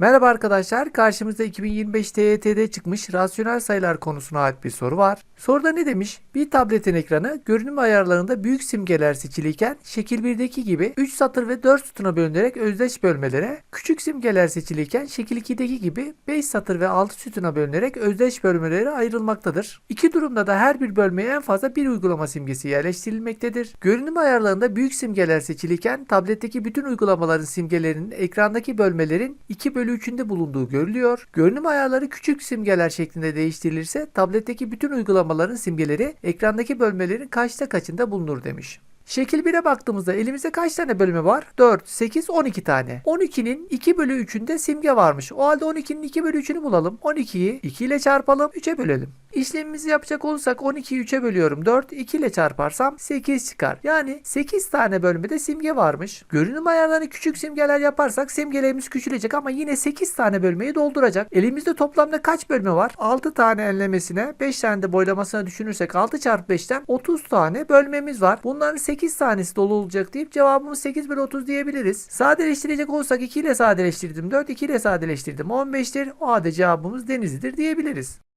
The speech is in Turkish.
Merhaba arkadaşlar, karşımızda 2025 TYT'de çıkmış rasyonel sayılar konusuna ait bir soru var. Soruda ne demiş? Bir tabletin ekranı görünüm ayarlarında büyük simgeler seçiliyken şekil 1'deki gibi 3 satır ve 4 sütuna bölünerek özdeş bölmelere, küçük simgeler seçiliyken şekil 2'deki gibi 5 satır ve 6 sütuna bölünerek özdeş bölmelere ayrılmaktadır. İki durumda da her bir bölmeye en fazla bir uygulama simgesi yerleştirilmektedir. Görünüm ayarlarında büyük simgeler seçiliyken tabletteki bütün uygulamaların simgelerinin ekrandaki bölmelerin 2 bölü 3'ünde bulunduğu görülüyor. Görünüm ayarları küçük simgeler şeklinde değiştirilirse tabletteki bütün uygulamaların simgeleri ekrandaki bölmelerin kaçta kaçında bulunur demiş. Şekil 1'e baktığımızda elimizde kaç tane bölümü var? 4, 8, 12 tane. 12'nin 2 bölü 3'ünde simge varmış. O halde 12'nin 2 bölü 3'ünü bulalım. 12'yi 2 ile çarpalım, 3'e bölelim. İşlemimizi yapacak olursak 12'yi 3'e bölüyorum. 4, 2 ile çarparsam 8 çıkar. Yani 8 tane bölümde simge varmış. Görünüm ayarlarını küçük simgeler yaparsak simgelerimiz küçülecek ama yine 8 tane bölmeyi dolduracak. Elimizde toplamda kaç bölme var? 6 tane enlemesine, 5 tane de boylamasına düşünürsek 6 çarpı 5'ten 30 tane bölmemiz var. Bunların 8 tanesi dolu olacak deyip cevabımız 8 bölü 30 diyebiliriz. Sadeleştirecek olsak 2 ile sadeleştirdim 4, 2 ile sadeleştirdim 15'tir. O halde cevabımız Denizli'dir diyebiliriz.